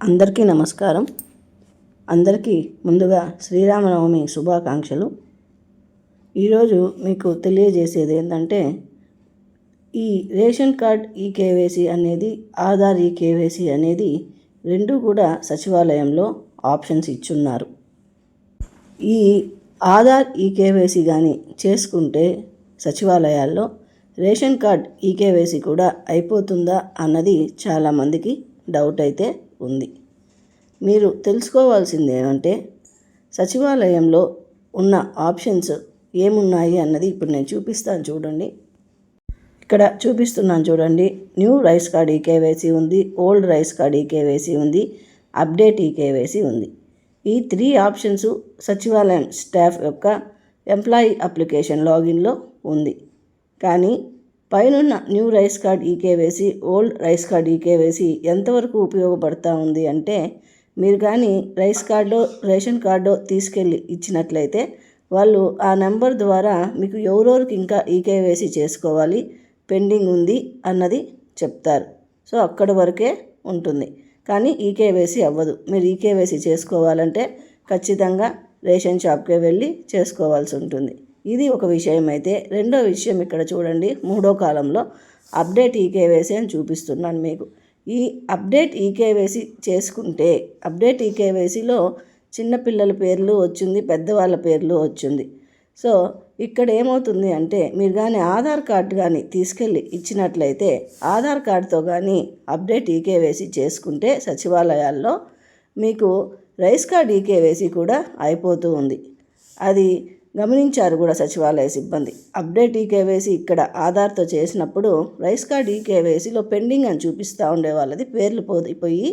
అందరికీ నమస్కారం. అందరికీ ముందుగా శ్రీరామనవమి శుభాకాంక్షలు. ఈరోజు మీకు తెలియజేసేది ఏంటంటే ఈ రేషన్ కార్డ్ ఈ కేవైసీ అనేది ఆధార్ ఈ కేవైసీ అనేది రెండు కూడా సచివాలయంలో ఆప్షన్స్ ఇచ్చున్నారు. ఈ ఆధార్ ఈ కేవైసీ కానీ చేసుకుంటే సచివాలయాల్లో రేషన్ కార్డ్ ఈకేవైసీ కూడా అయిపోతుందా అన్నది చాలామందికి డౌట్ అయితే ఉంది. మీరు తెలుసుకోవాల్సింది ఏమంటే సచివాలయంలో ఉన్న ఆప్షన్స్ ఏమున్నాయి అన్నది ఇప్పుడు నేను చూపిస్తాను చూడండి. ఇక్కడ చూపిస్తున్నాను చూడండి. న్యూ రైస్ కార్డ్ ఈకేవైసీ ఉంది. ఓల్డ్ రైస్ కార్డ్ ఈకేవైసీ ఉంది. అప్డేట్ ఈకేవైసీ ఉంది. ఈ త్రీ ఆప్షన్స్ సచివాలయం స్టాఫ్ యొక్క ఎంప్లాయీ అప్లికేషన్ లాగిన్లో ఉంది. కానీ పైనున్న new rice card eKYC old rice card eKYC ఎంతవరకు ఉపయోగపడతా ఉంది అంటే మీరు కానీ రైస్ కార్డో రేషన్ కార్డో తీసుకెళ్ళి ఇచ్చినట్లయితే వాళ్ళు ఆ నెంబర్ ద్వారా మీకు ఎవరెవరికి ఇంకా ఈకేవైసీ చేసుకోవాలి పెండింగ్ ఉంది అన్నది చెప్తారు. సో అక్కడ వరకే ఉంటుంది. కానీ ఈకేవైసీ అవ్వదు. మీరు ఈకేవైసీ చేసుకోవాలంటే ఖచ్చితంగా రేషన్ షాప్కే వెళ్ళి చేసుకోవాల్సి ఉంటుంది. ఇది ఒక విషయం అయితే రెండో విషయం ఇక్కడ చూడండి. మూడో కాలంలో అప్డేట్ ఈకేవేసి అని చూపిస్తున్నాను మీకు. ఈ అప్డేట్ ఈకేవేసి చేసుకుంటే అప్డేట్ ఈకేవేసీలో చిన్నపిల్లల పేర్లు వచ్చింది పెద్దవాళ్ళ పేర్లు వచ్చింది. సో ఇక్కడ ఏమవుతుంది అంటే మీరు కానీ ఆధార్ కార్డు కానీ తీసుకెళ్ళి ఇచ్చినట్లయితే ఆధార్ కార్డుతో కానీ అప్డేట్ ఈకేవేసి చేసుకుంటే సచివాలయాల్లో మీకు రైస్ కార్డ్ ఈకేవేసి కూడా అయిపోతూ ఉంది. అది గమనించారు కూడా సచివాలయ సిబ్బంది. అప్డేట్ ఈకేవేసి ఇక్కడ ఆధార్తో చేసినప్పుడు రైస్ కార్డ్ ఈకేవైసీలో పెండింగ్ అని చూపిస్తూ ఉండే వాళ్ళది పేర్లు పోయి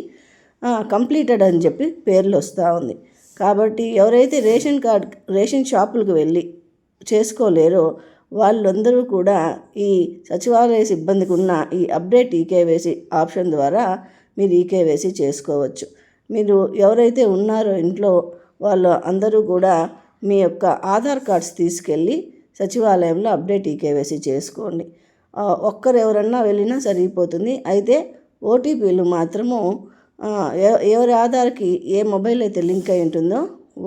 కంప్లీటెడ్ అని చెప్పి పేర్లు వస్తూ ఉంది. కాబట్టి ఎవరైతే రేషన్ కార్డ్ రేషన్ షాపులకు వెళ్ళి చేసుకోలేరో వాళ్ళందరూ కూడా ఈ సచివాలయ సిబ్బందికి ఉన్న ఈ అప్డేట్ ఈకేవేసి ఆప్షన్ ద్వారా మీరు ఈకేవైసీ చేసుకోవచ్చు. మీరు ఎవరైతే ఉన్నారో ఇంట్లో వాళ్ళు అందరూ కూడా మీ యొక్క ఆధార్ కార్డ్స్ తీసుకెళ్ళి సచివాలయంలో అప్డేట్ ఈకేవైసీ చేసుకోండి. ఒక్కరు ఎవరన్నా వెళ్ళినా సరిపోతుంది అయితే ఓటీపీలు మాత్రము ఎవరి ఆధార్కి ఏ మొబైల్ అయితే లింక్ అయి ఉంటుందో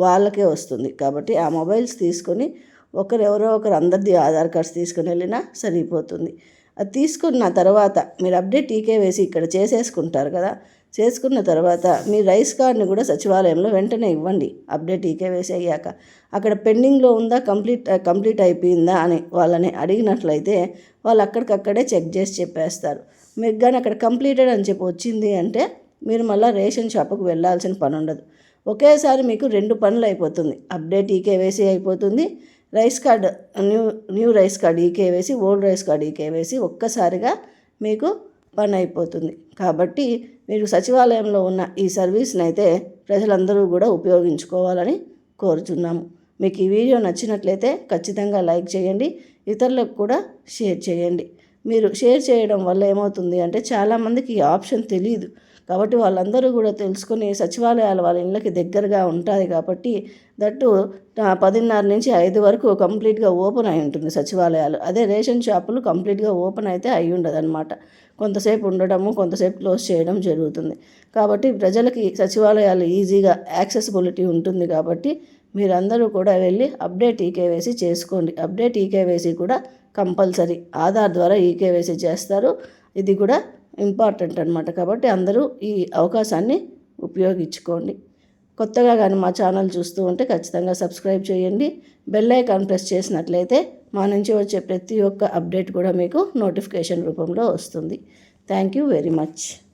వాళ్ళకే వస్తుంది. కాబట్టి ఆ మొబైల్స్ తీసుకొని ఒకరు ఎవరో ఒకరు అందరిది ఆధార్ కార్డ్స్ తీసుకుని వెళ్ళినా సరిపోతుంది అది తీసుకున్న తర్వాత మీరు అప్డేట్ టీకే వేసి ఇక్కడ చేసేసుకుంటారు కదా చేసుకున్న తర్వాత మీ రైస్ కార్డ్ని కూడా సచివాలయంలో వెంటనే ఇవ్వండి. అప్డేట్ ఈకేవేసి అయ్యాక. అక్కడ పెండింగ్లో ఉందా? కంప్లీట్ కంప్లీట్ అయిపోయిందా? అని వాళ్ళని అడిగినట్లయితే వాళ్ళు అక్కడికక్కడే చెక్ చేసి చెప్పేస్తారు. మీకు కానీ అక్కడ కంప్లీటెడ్ అని చెప్పి వచ్చింది అంటే మీరు మళ్ళీ రేషన్ షాప్కి వెళ్ళాల్సిన పని ఉండదు. ఒకేసారి మీకు రెండు పనులు అయిపోతుంది. అప్డేట్ ఈకేవేసి అయిపోతుంది. Rice card new new rice card eKYC old rice card eKYC ఒక్కసారిగా మీకు పని అయిపోతుంది. కాబట్టి మీరు సచివాలయంలో ఉన్న ఈ సర్వీస్ని అయితే ప్రజలందరూ కూడా ఉపయోగించుకోవాలని కోరుతున్నాము మీకు ఈ వీడియో నచ్చినట్లయితే ఖచ్చితంగా లైక్ చేయండి ఇతరులకు కూడా షేర్ చేయండి. మీరు షేర్ చేయడం వల్ల ఏమవుతుంది అంటే చాలామందికి ఈ ఆప్షన్ తెలియదు కాబట్టి వాళ్ళందరూ కూడా తెలుసుకొని సచివాలయాలు వాళ్ళ ఇళ్ళకి దగ్గరగా ఉంటుంది కాబట్టి దట్టు పదిన్నర నుంచి ఐదు వరకు కంప్లీట్గా ఓపెన్ అయి ఉంటుంది సచివాలయాలు. అదే రేషన్ షాపులు కంప్లీట్గా ఓపెన్ అయితే అయి ఉండదు అనమాట కొంతసేపు ఉండడము కొంతసేపు క్లోజ్ చేయడం జరుగుతుంది. కాబట్టి ప్రజలకి సచివాలయాలు ఈజీగా యాక్సెసిబిలిటీ ఉంటుంది కాబట్టి మీరందరూ కూడా వెళ్ళి అప్డేట్ ఈకేవైసీ చేసుకోండి. అప్డేట్ ఈకేవైసీ కూడా కంపల్సరీ. ఆధార్ ద్వారా ఈకేవైసీ చేస్తారు. ఇది కూడా ఇంపార్టెంట్ అనమాట కాబట్టి అందరూ ఈ అవకాశాన్ని ఉపయోగించుకోండి. కొత్తగా కానీ మా ఛానల్ చూస్తూ ఉంటే ఖచ్చితంగా సబ్స్క్రైబ్ చేయండి. బెల్ ఐకాన్ ప్రెస్ చేసినట్లయితే మా నుంచి వచ్చే ప్రతి ఒక్క అప్డేట్ కూడా మీకు నోటిఫికేషన్ రూపంలో వస్తుంది. Thank you very much.